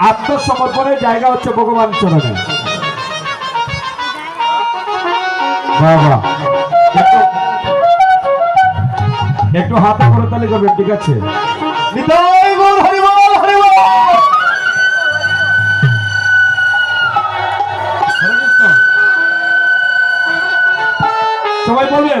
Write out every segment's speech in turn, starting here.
আত্মসমর্পণের জায়গা হচ্ছে ভগবান চরণে। একটু হাতে করে তাহলে যাবে ঠিক আছে। সবাই বলবেন?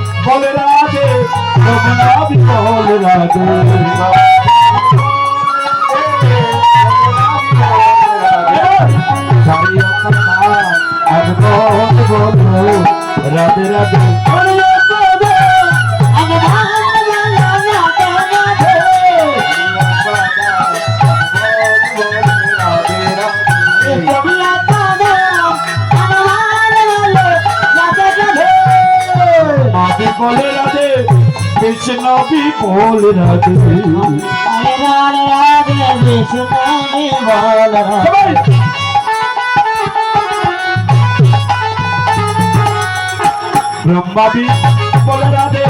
বলে রাধে রঘুনাথ বলে রাধে। কৃষ্ণ বিপুল রাধে। রাধে কৃষ্ণ বিপুল রাধে ব্রহ্মা বি বল রাধে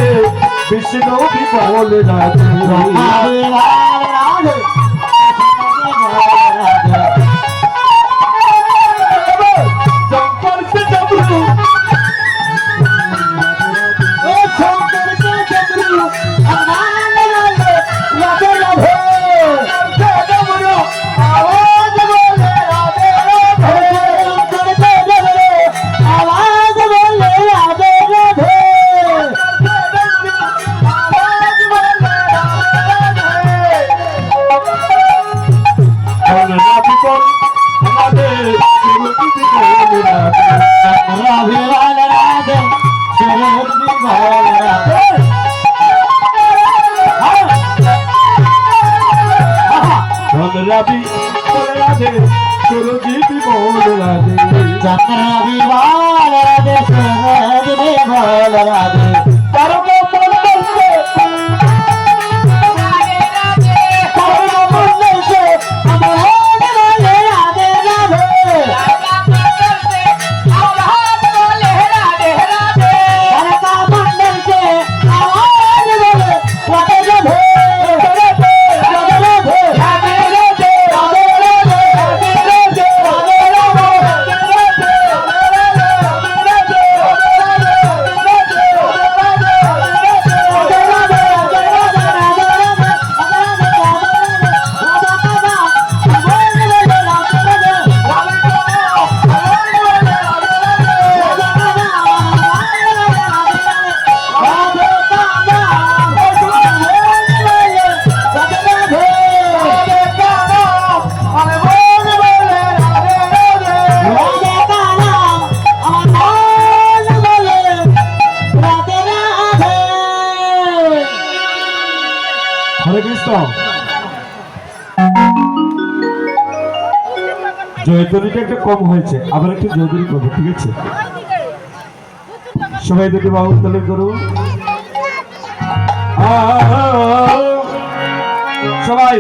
বিষ্ণু বি বল রাধে রাধে রাধে। राधे হরে কৃষ্ণ। জয়তনিটা একটু কম হয়েছে, আবার একটু জয়তনি করব, ঠিক আছে? সবাই দুটি বাবু তালে করুন সবাই,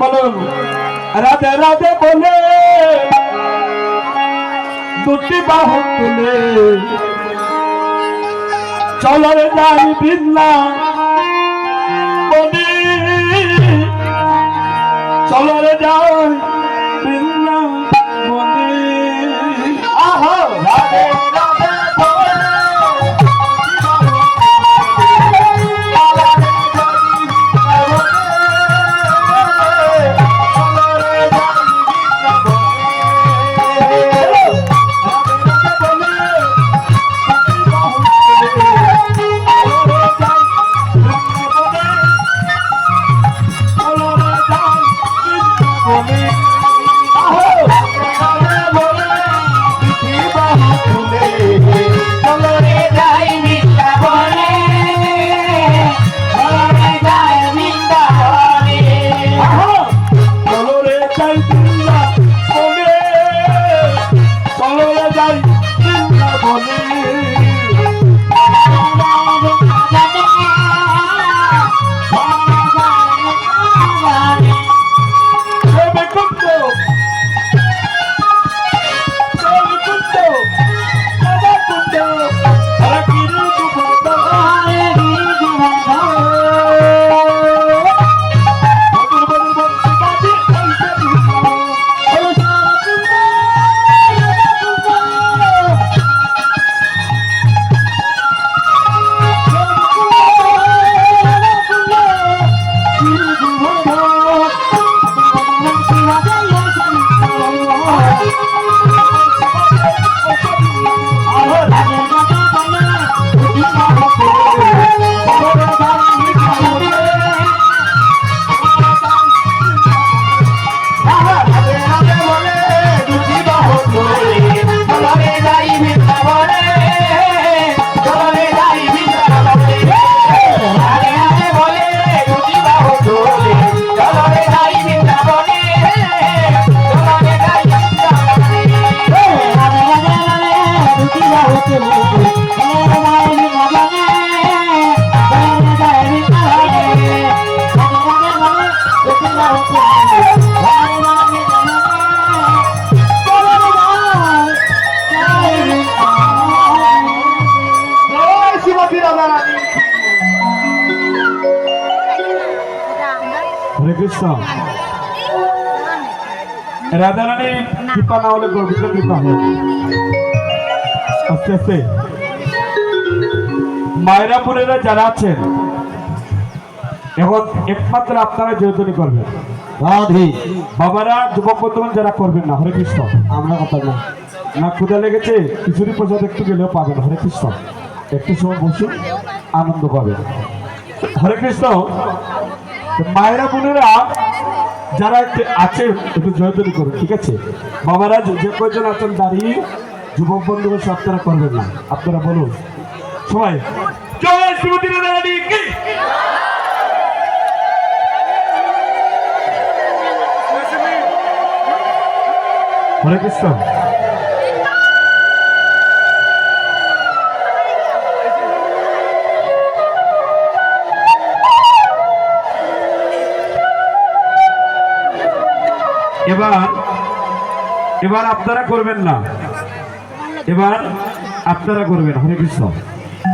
বলুন, রাধে রাধে বলে, দুটি বাহু তুলে। চলরে যাই বিন্না চলরে যাই কৃষ্ণ। রাধা রানী কৃপা না হলে গোবিন্দ কৃপা হবে আস্তে আস্তে। মায়রাপুরেরা যারা আছেন এখন একমাত্র আপনারা জয়তনী করবেন। রাধে। বাবারা যুবক বর্তমান যারা করবেন না হরে কৃষ্ণ। আমরা কথা না না ক্ষুদা লেগেছে খিচুড়ি প্রসাদ একটু গেলেও পাবেন হরে কৃষ্ণ। একটু সময় বসুন আনন্দ পাবেন। হরে কৃষ্ণ। মায়েরা, বোনেরা, যারা আছেন একটু জয়তনী করুন ঠিক আছে? বাবারা, যে কয়জন আছেন দাঁড়িয়ে, যুবক বন্ধুরা, সব তারা করবেন না। আপনারা বলুন। সবাই, জয় শ্রীমতী কৃষ্ণ। এবার এবার আপনারা করবেন না। এবার আপনারা করবেন, হরে কৃষ্ণ।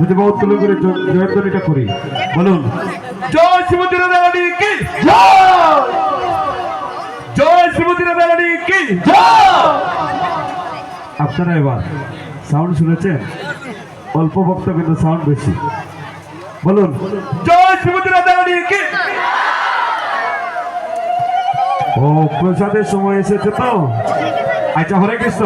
যদি বহুত তুলে করে জ- জয়ধ্বনিটা করি। বলুন, জয় শ্রীমতী রাধা রানী কি? জয় শ্রীমতী রাধা রানী কি? আপনারা এবার সাউন্ড শুনেছেন? অল্প বক্ত কিন্তু সাউন্ড বেশি। বলুন, জয় শ্রীমতী রাধা রানী কি? ও প্রসাদের সময় এসেছে তো? আচ্ছা হরে কৃষ্ণ।